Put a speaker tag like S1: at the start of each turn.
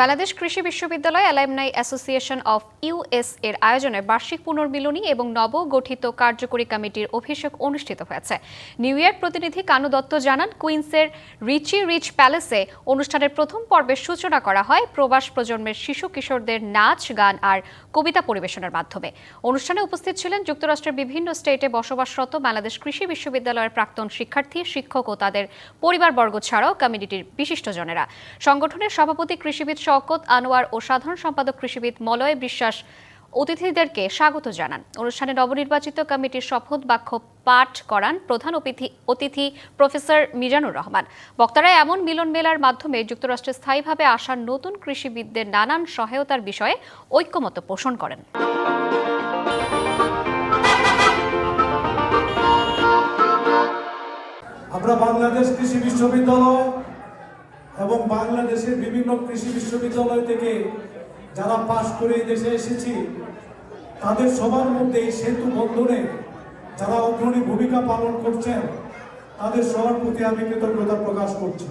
S1: বাংলাদেশ কৃষি বিশ্ববিদ্যালয় alumni association of US এর আয়োজনে বার্ষিক পুনর্মিলনী এবং নবগঠিত কার্যকরী কমিটির অভিষেক অনুষ্ঠিত হয়েছে। নিউ ইয়র্ক প্রতিনিধি কানু দত্ত জানান, কুইন্সের রিচি রিচ প্যালেসে অনুষ্ঠানের প্রথম পর্বের সূচনা করা হয় প্রবাস প্রজন্মের শিশু কিশোরদের নাচ, গান আর কবিতা পরিবেশনের মাধ্যমে। অনুষ্ঠানে উপস্থিত ছিলেন যুক্তরাষ্ট্রের বিভিন্ন স্টেটে বসবাসরত বাংলাদেশ কৃষি বিশ্ববিদ্যালয়ের প্রাক্তন শিক্ষার্থী, শিক্ষক ও তাদের পরিবারবর্গ ছাড়াও কমিটির বিশিষ্টজনেরা। সংগঠনের সভাপতি কৃষিবিদ শওকত আনোয়ার ও সাধারণ সম্পাদক কৃষিবিদ মলয় বিশ্বাস অতিথিদেরকে স্বাগত জানান। অনুষ্ঠানে নবনির্বাচিত কমিটির শপথ বাক্য পাঠ করান প্রধান অতিথি অতিথি প্রফেসর মিজানুর রহমান। বক্তারা এমন মিলন মেলার মাধ্যমে যুক্তরাষ্ট্রে স্থায়ীভাবে আসার নতুন কৃষিবিদদের নানান সহায়তার বিষয়ে ঐক্যমত পোষণ করেন।
S2: আমরা বাংলাদেশ কৃষি বিশ্ববিদ্যালয় এবং বাংলাদেশের বিভিন্ন কৃষি বিশ্ববিদ্যালয় থেকে যারা পাশ করে দেশে এসেছি, তাদের সবার মধ্যে এই সেতু বন্ধনে যারা অগ্রণী ভূমিকা পালন করছেন, তাদের সবার প্রতি আমি কৃতজ্ঞতা প্রকাশ করছি।